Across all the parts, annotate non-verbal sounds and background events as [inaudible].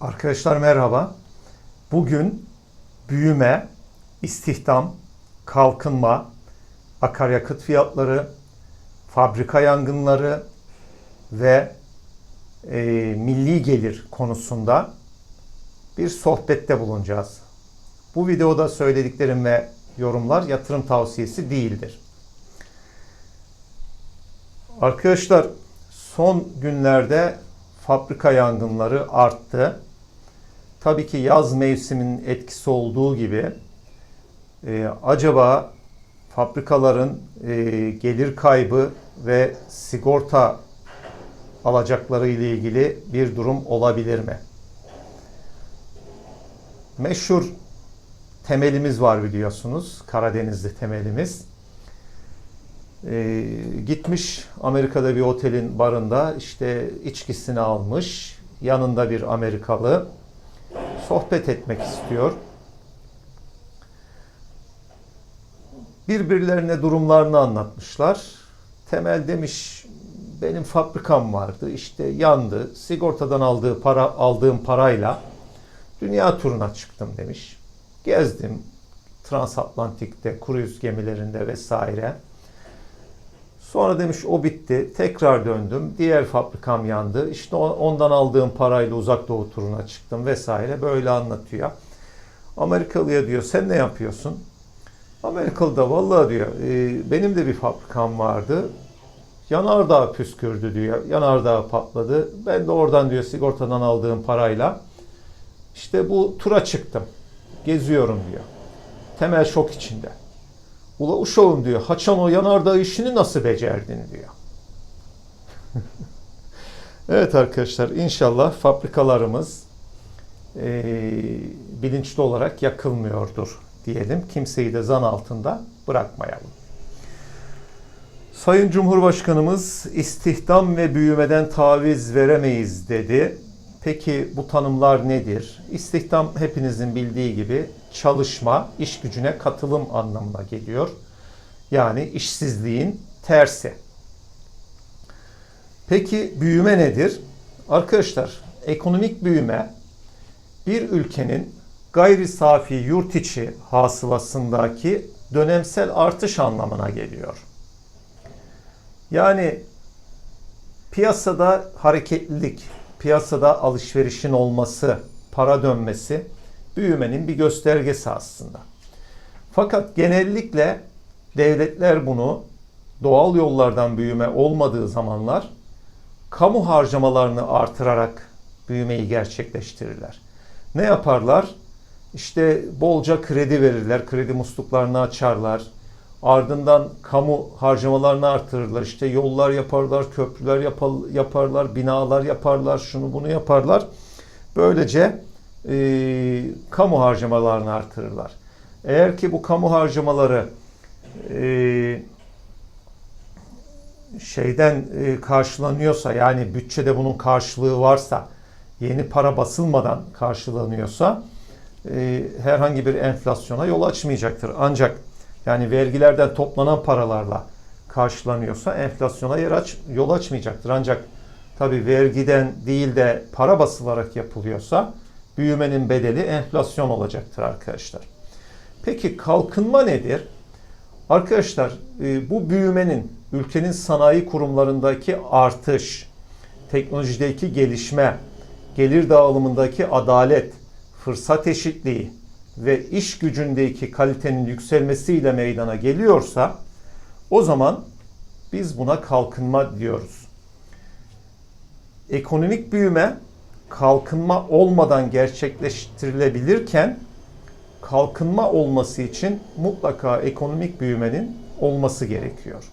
Arkadaşlar merhaba. Bugün büyüme, istihdam, kalkınma, akaryakıt fiyatları, fabrika yangınları ve e, milli gelir konusunda bir sohbette bulunacağız. Bu videoda söylediklerim ve yorumlar yatırım tavsiyesi değildir. Arkadaşlar son günlerde fabrika yangınları arttı. Tabii ki yaz mevsiminin etkisi olduğu gibi e, acaba fabrikaların e, gelir kaybı ve sigorta alacakları ile ilgili bir durum olabilir mi? Meşhur temelimiz var biliyorsunuz. Karadenizli temelimiz. Ee, gitmiş Amerika'da bir otelin barında işte içkisini almış. Yanında bir Amerikalı sohbet etmek istiyor. Birbirlerine durumlarını anlatmışlar. Temel demiş benim fabrikam vardı işte yandı. Sigortadan aldığı para aldığım parayla dünya turuna çıktım demiş. Gezdim transatlantikte, kruz gemilerinde vesaire. Sonra demiş o bitti. Tekrar döndüm. Diğer fabrikam yandı. İşte ondan aldığım parayla uzak doğu turuna çıktım vesaire. Böyle anlatıyor. Amerikalıya diyor sen ne yapıyorsun? Amerikalı da vallahi diyor e, benim de bir fabrikam vardı. Yanardağ püskürdü diyor. Yanardağ patladı. Ben de oradan diyor sigortadan aldığım parayla işte bu tura çıktım. Geziyorum diyor. Temel şok içinde. Ula uşağım diyor. Haçan o yanardağ işini nasıl becerdin diyor. [laughs] evet arkadaşlar inşallah fabrikalarımız e, bilinçli olarak yakılmıyordur diyelim. Kimseyi de zan altında bırakmayalım. Sayın Cumhurbaşkanımız istihdam ve büyümeden taviz veremeyiz dedi. Peki bu tanımlar nedir? İstihdam hepinizin bildiği gibi çalışma, iş gücüne katılım anlamına geliyor. Yani işsizliğin tersi. Peki büyüme nedir? Arkadaşlar ekonomik büyüme bir ülkenin gayri safi yurt içi hasılasındaki dönemsel artış anlamına geliyor. Yani piyasada hareketlilik, piyasada alışverişin olması, para dönmesi büyümenin bir göstergesi aslında. Fakat genellikle devletler bunu doğal yollardan büyüme olmadığı zamanlar kamu harcamalarını artırarak büyümeyi gerçekleştirirler. Ne yaparlar? İşte bolca kredi verirler, kredi musluklarını açarlar. Ardından kamu harcamalarını artırırlar. İşte yollar yaparlar, köprüler yaparlar, binalar yaparlar, şunu bunu yaparlar. Böylece e, kamu harcamalarını artırırlar. Eğer ki bu kamu harcamaları e, şeyden e, karşılanıyorsa yani bütçede bunun karşılığı varsa yeni para basılmadan karşılanıyorsa e, herhangi bir enflasyona yol açmayacaktır. Ancak yani vergilerden toplanan paralarla karşılanıyorsa enflasyona yer aç, yol açmayacaktır. Ancak tabi vergiden değil de para basılarak yapılıyorsa büyümenin bedeli enflasyon olacaktır arkadaşlar. Peki kalkınma nedir? Arkadaşlar e, bu büyümenin ülkenin sanayi kurumlarındaki artış, teknolojideki gelişme, gelir dağılımındaki adalet, fırsat eşitliği ve iş gücündeki kalitenin yükselmesiyle meydana geliyorsa o zaman biz buna kalkınma diyoruz. Ekonomik büyüme kalkınma olmadan gerçekleştirilebilirken kalkınma olması için mutlaka ekonomik büyümenin olması gerekiyor.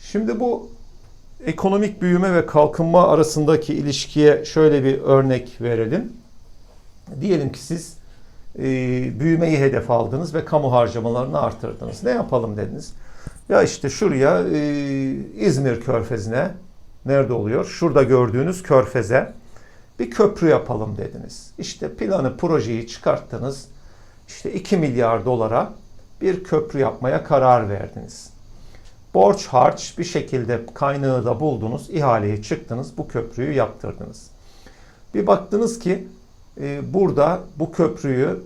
Şimdi bu ekonomik büyüme ve kalkınma arasındaki ilişkiye şöyle bir örnek verelim. Diyelim ki siz e, büyümeyi hedef aldınız ve kamu harcamalarını artırdınız. Ne yapalım dediniz? Ya işte şuraya e, İzmir Körfezi'ne nerede oluyor? Şurada gördüğünüz körfeze bir köprü yapalım dediniz. İşte planı, projeyi çıkarttınız. İşte 2 milyar dolara bir köprü yapmaya karar verdiniz. Borç harç bir şekilde kaynağı da buldunuz, ihaleye çıktınız, bu köprüyü yaptırdınız. Bir baktınız ki e, burada bu köprüyü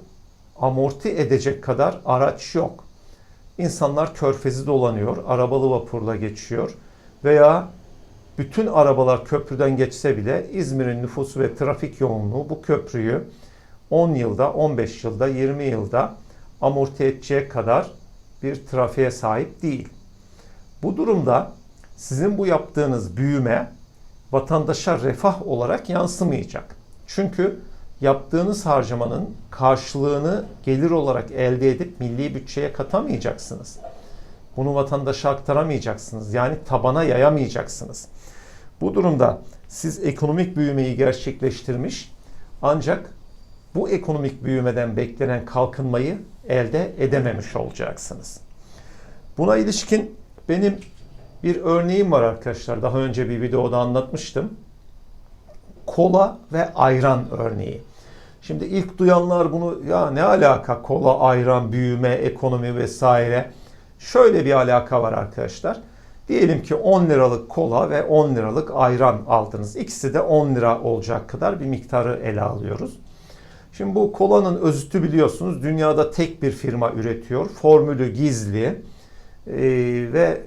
amorti edecek kadar araç yok. İnsanlar körfezi dolanıyor, arabalı vapurla geçiyor veya bütün arabalar köprüden geçse bile İzmir'in nüfusu ve trafik yoğunluğu bu köprüyü 10 yılda, 15 yılda, 20 yılda amorti edecek kadar bir trafiğe sahip değil. Bu durumda sizin bu yaptığınız büyüme vatandaşa refah olarak yansımayacak. Çünkü yaptığınız harcamanın karşılığını gelir olarak elde edip milli bütçeye katamayacaksınız. Bunu vatandaşa aktaramayacaksınız. Yani tabana yayamayacaksınız. Bu durumda siz ekonomik büyümeyi gerçekleştirmiş ancak bu ekonomik büyümeden beklenen kalkınmayı elde edememiş olacaksınız. Buna ilişkin benim bir örneğim var arkadaşlar. Daha önce bir videoda anlatmıştım. Kola ve ayran örneği. Şimdi ilk duyanlar bunu ya ne alaka kola, ayran, büyüme, ekonomi vesaire. Şöyle bir alaka var arkadaşlar. Diyelim ki 10 liralık kola ve 10 liralık ayran aldınız. İkisi de 10 lira olacak kadar bir miktarı ele alıyoruz. Şimdi bu kolanın özütü biliyorsunuz dünyada tek bir firma üretiyor. Formülü gizli ee, ve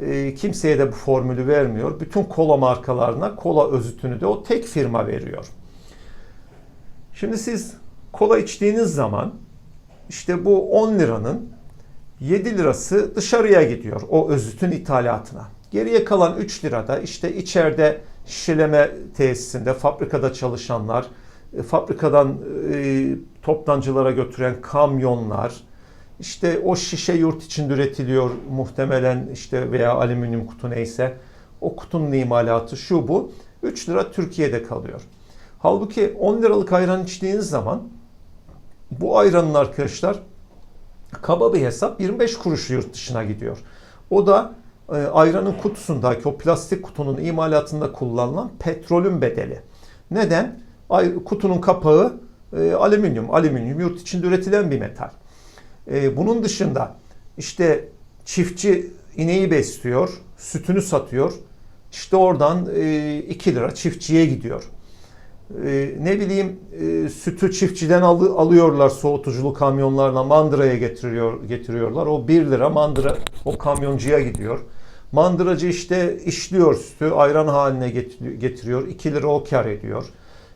e, kimseye de bu formülü vermiyor. Bütün kola markalarına kola özütünü de o tek firma veriyor. Şimdi siz kola içtiğiniz zaman işte bu 10 liranın 7 lirası dışarıya gidiyor o özütün ithalatına. Geriye kalan 3 lirada işte içeride şişeleme tesisinde fabrikada çalışanlar, e, fabrikadan e, toptancılara götüren kamyonlar, işte o şişe yurt içinde üretiliyor muhtemelen işte veya alüminyum kutu neyse o kutunun imalatı şu bu 3 lira Türkiye'de kalıyor. Halbuki 10 liralık ayran içtiğiniz zaman bu ayranın arkadaşlar kaba bir hesap 25 kuruş yurt dışına gidiyor. O da e, ayranın kutusundaki o plastik kutunun imalatında kullanılan petrolün bedeli. Neden? Ay, kutunun kapağı e, alüminyum. Alüminyum yurt içinde üretilen bir metal. E, bunun dışında işte çiftçi ineği besliyor, sütünü satıyor. İşte oradan e, 2 lira çiftçiye gidiyor. E, ne bileyim e, sütü çiftçiden al, alıyorlar soğutuculu kamyonlarla mandıraya getiriyor getiriyorlar. O 1 lira mandıra o kamyoncuya gidiyor. Mandıracı işte işliyor sütü ayran haline getiriyor. 2 lira o kar ediyor.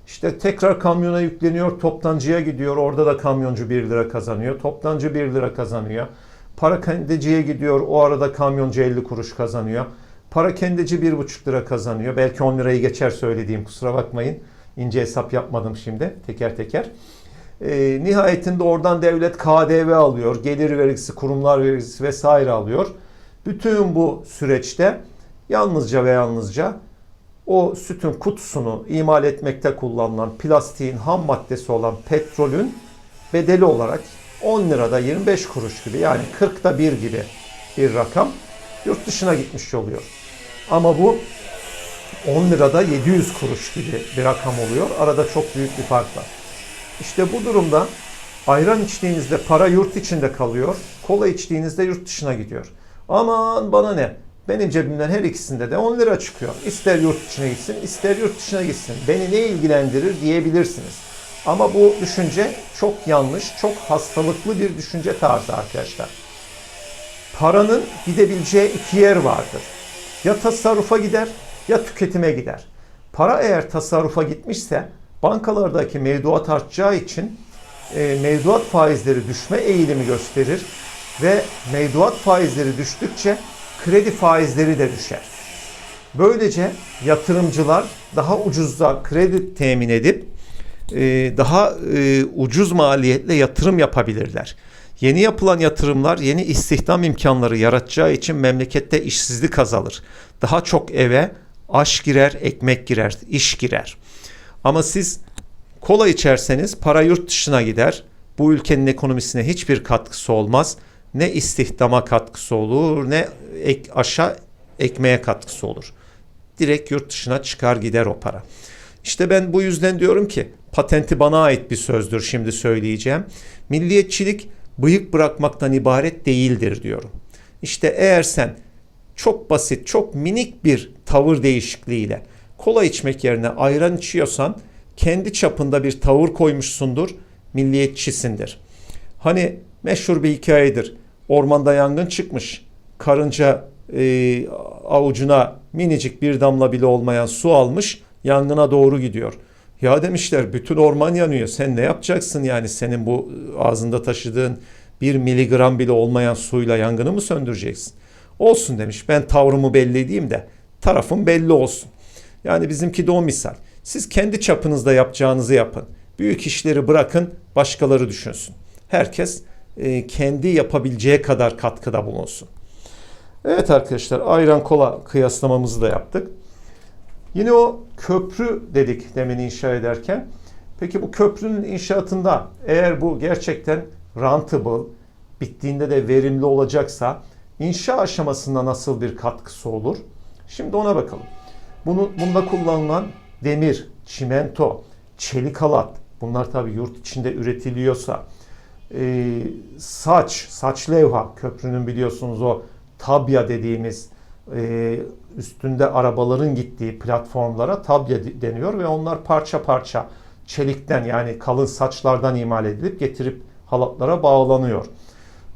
İşte tekrar kamyona yükleniyor, toptancıya gidiyor. Orada da kamyoncu 1 lira kazanıyor. Toptancı 1 lira kazanıyor. Para kendiciye gidiyor. O arada kamyoncu 50 kuruş kazanıyor. Para kendici 1,5 lira kazanıyor. Belki 10 lirayı geçer söylediğim kusura bakmayın. İnce hesap yapmadım şimdi teker teker. E, nihayetinde oradan devlet KDV alıyor. Gelir vergisi, kurumlar vergisi vesaire alıyor. Bütün bu süreçte yalnızca ve yalnızca o sütün kutusunu imal etmekte kullanılan plastiğin ham maddesi olan petrolün bedeli olarak 10 lirada 25 kuruş gibi yani 40'da 1 gibi bir rakam yurt dışına gitmiş oluyor. Ama bu 10 lirada 700 kuruş gibi bir rakam oluyor. Arada çok büyük bir fark var. İşte bu durumda ayran içtiğinizde para yurt içinde kalıyor. Kola içtiğinizde yurt dışına gidiyor. Aman bana ne? Benim cebimden her ikisinde de 10 lira çıkıyor. İster yurt içine gitsin, ister yurt dışına gitsin. Beni ne ilgilendirir diyebilirsiniz. Ama bu düşünce çok yanlış, çok hastalıklı bir düşünce tarzı arkadaşlar. Paranın gidebileceği iki yer vardır. Ya tasarrufa gider ya tüketime gider. Para eğer tasarrufa gitmişse bankalardaki mevduat artacağı için e, mevduat faizleri düşme eğilimi gösterir ve mevduat faizleri düştükçe kredi faizleri de düşer. Böylece yatırımcılar daha ucuzda kredi temin edip e, daha e, ucuz maliyetle yatırım yapabilirler. Yeni yapılan yatırımlar yeni istihdam imkanları yaratacağı için memlekette işsizlik azalır. Daha çok eve aş girer, ekmek girer, iş girer. Ama siz kola içerseniz para yurt dışına gider. Bu ülkenin ekonomisine hiçbir katkısı olmaz ne istihdama katkısı olur ne ek, aşağı ekmeğe katkısı olur. Direkt yurt dışına çıkar gider o para. İşte ben bu yüzden diyorum ki patenti bana ait bir sözdür şimdi söyleyeceğim. Milliyetçilik bıyık bırakmaktan ibaret değildir diyorum. İşte eğer sen çok basit, çok minik bir tavır değişikliğiyle kola içmek yerine ayran içiyorsan kendi çapında bir tavır koymuşsundur, milliyetçisindir. Hani meşhur bir hikayedir. Ormanda yangın çıkmış. Karınca e, avucuna minicik bir damla bile olmayan su almış, yangına doğru gidiyor. Ya demişler bütün orman yanıyor. Sen ne yapacaksın yani senin bu ağzında taşıdığın bir miligram bile olmayan suyla yangını mı söndüreceksin? Olsun demiş. Ben tavrımı belli edeyim de tarafım belli olsun. Yani bizimki de o misal. Siz kendi çapınızda yapacağınızı yapın. Büyük işleri bırakın, başkaları düşünsün. Herkes e, kendi yapabileceği kadar katkıda bulunsun. Evet arkadaşlar ayran kola kıyaslamamızı da yaptık. Yine o köprü dedik demin inşa ederken. Peki bu köprünün inşaatında eğer bu gerçekten rentable, bittiğinde de verimli olacaksa inşa aşamasında nasıl bir katkısı olur? Şimdi ona bakalım. Bunu, bunda kullanılan demir, çimento, çelik halat, bunlar tabii yurt içinde üretiliyorsa, e, saç, saç levha, köprünün biliyorsunuz o tabya dediğimiz e, üstünde arabaların gittiği platformlara tabya deniyor ve onlar parça parça çelikten yani kalın saçlardan imal edilip getirip halatlara bağlanıyor.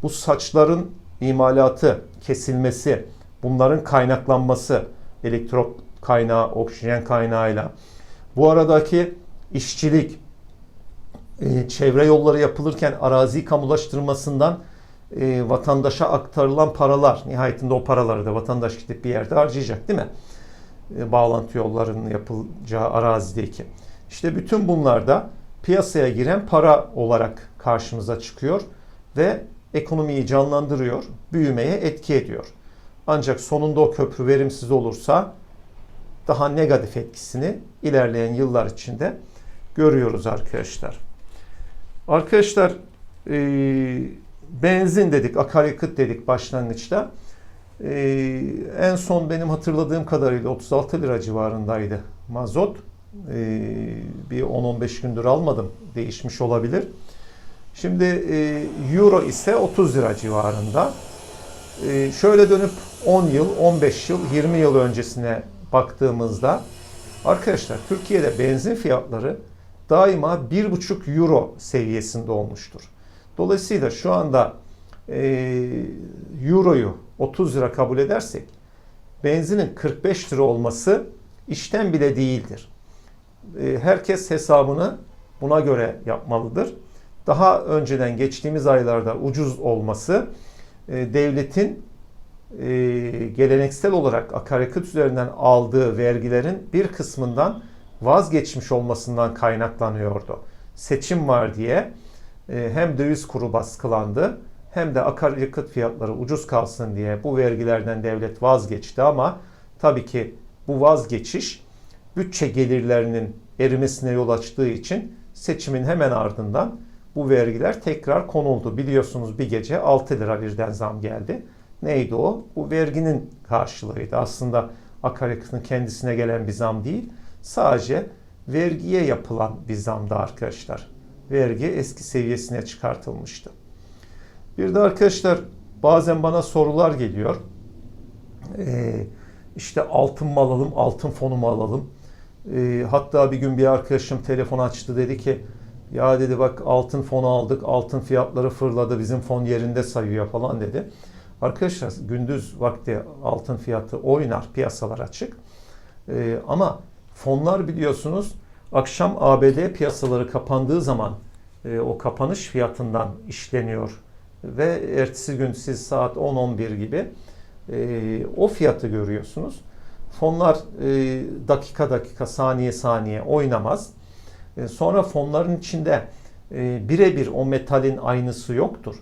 Bu saçların imalatı, kesilmesi, bunların kaynaklanması, elektro kaynağı, oksijen kaynağıyla bu aradaki işçilik, e, çevre yolları yapılırken arazi kamulaştırmasından e, vatandaşa aktarılan paralar, nihayetinde o paraları da vatandaş gidip bir yerde harcayacak değil mi? E, bağlantı yollarının yapılacağı arazideki. İşte bütün bunlar da piyasaya giren para olarak karşımıza çıkıyor ve ekonomiyi canlandırıyor, büyümeye etki ediyor. Ancak sonunda o köprü verimsiz olursa daha negatif etkisini ilerleyen yıllar içinde görüyoruz arkadaşlar. Arkadaşlar e, benzin dedik, akaryakıt dedik başlangıçta. E, en son benim hatırladığım kadarıyla 36 lira civarındaydı mazot. E, bir 10-15 gündür almadım. Değişmiş olabilir. Şimdi e, euro ise 30 lira civarında. E, şöyle dönüp 10 yıl, 15 yıl, 20 yıl öncesine baktığımızda arkadaşlar Türkiye'de benzin fiyatları daima 1,5 euro seviyesinde olmuştur. Dolayısıyla şu anda e, euroyu 30 lira kabul edersek benzinin 45 lira olması işten bile değildir. E, herkes hesabını buna göre yapmalıdır. Daha önceden geçtiğimiz aylarda ucuz olması e, devletin e, geleneksel olarak akaryakıt üzerinden aldığı vergilerin bir kısmından vazgeçmiş olmasından kaynaklanıyordu. Seçim var diye e, hem döviz kuru baskılandı hem de akaryakıt fiyatları ucuz kalsın diye bu vergilerden devlet vazgeçti ama tabii ki bu vazgeçiş bütçe gelirlerinin erimesine yol açtığı için seçimin hemen ardından bu vergiler tekrar konuldu. Biliyorsunuz bir gece 6 lira birden zam geldi. Neydi o? Bu verginin karşılığıydı. Aslında akaryakıtın kendisine gelen bir zam değil. Sadece vergiye yapılan bir zamdı arkadaşlar. Vergi eski seviyesine çıkartılmıştı. Bir de arkadaşlar bazen bana sorular geliyor. Ee, işte altın mı alalım, altın fonu mu alalım? Ee, hatta bir gün bir arkadaşım telefon açtı dedi ki ya dedi bak altın fonu aldık, altın fiyatları fırladı, bizim fon yerinde sayıyor falan dedi. Arkadaşlar gündüz vakti altın fiyatı oynar, piyasalar açık. Ee, ama fonlar biliyorsunuz akşam ABD piyasaları kapandığı zaman e, o kapanış fiyatından işleniyor. Ve ertesi gün siz saat 10-11 gibi e, o fiyatı görüyorsunuz. Fonlar e, dakika dakika, saniye saniye oynamaz. E, sonra fonların içinde e, birebir o metalin aynısı yoktur.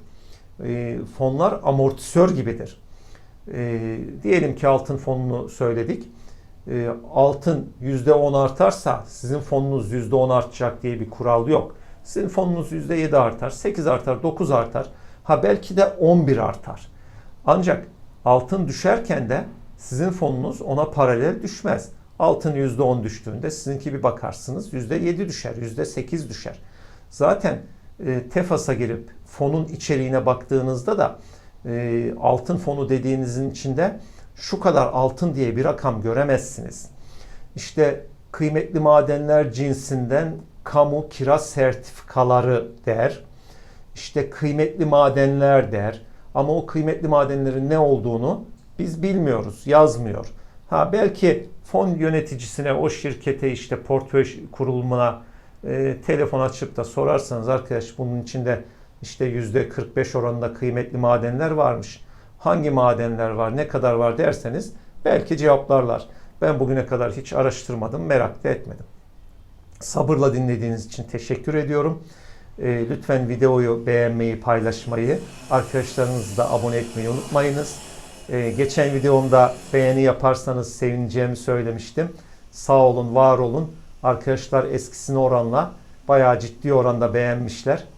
E, fonlar amortisör gibidir. Diyelim ki altın fonunu söyledik. Altın %10 artarsa sizin fonunuz %10 artacak diye bir kural yok. Sizin fonunuz %7 artar, 8 artar, 9 artar. Ha belki de 11 artar. Ancak altın düşerken de sizin fonunuz ona paralel düşmez. Altın %10 düştüğünde sizinki bir bakarsınız %7 düşer, %8 düşer. Zaten e, TEFAS'a girip fonun içeriğine baktığınızda da e, altın fonu dediğinizin içinde şu kadar altın diye bir rakam göremezsiniz. İşte kıymetli madenler cinsinden kamu kira sertifikaları der. İşte kıymetli madenler der. Ama o kıymetli madenlerin ne olduğunu biz bilmiyoruz, yazmıyor. Ha belki fon yöneticisine, o şirkete işte portföy kurulumuna e, telefon açıp da sorarsanız arkadaş bunun içinde işte yüzde 45 oranında kıymetli madenler varmış. Hangi madenler var, ne kadar var derseniz belki cevaplarlar. Ben bugüne kadar hiç araştırmadım, merak da etmedim. Sabırla dinlediğiniz için teşekkür ediyorum. E, lütfen videoyu beğenmeyi, paylaşmayı, arkadaşlarınızla abone etmeyi unutmayınız. E, geçen videomda beğeni yaparsanız sevineceğimi söylemiştim. Sağ olun, var olun. Arkadaşlar eskisine oranla bayağı ciddi oranda beğenmişler.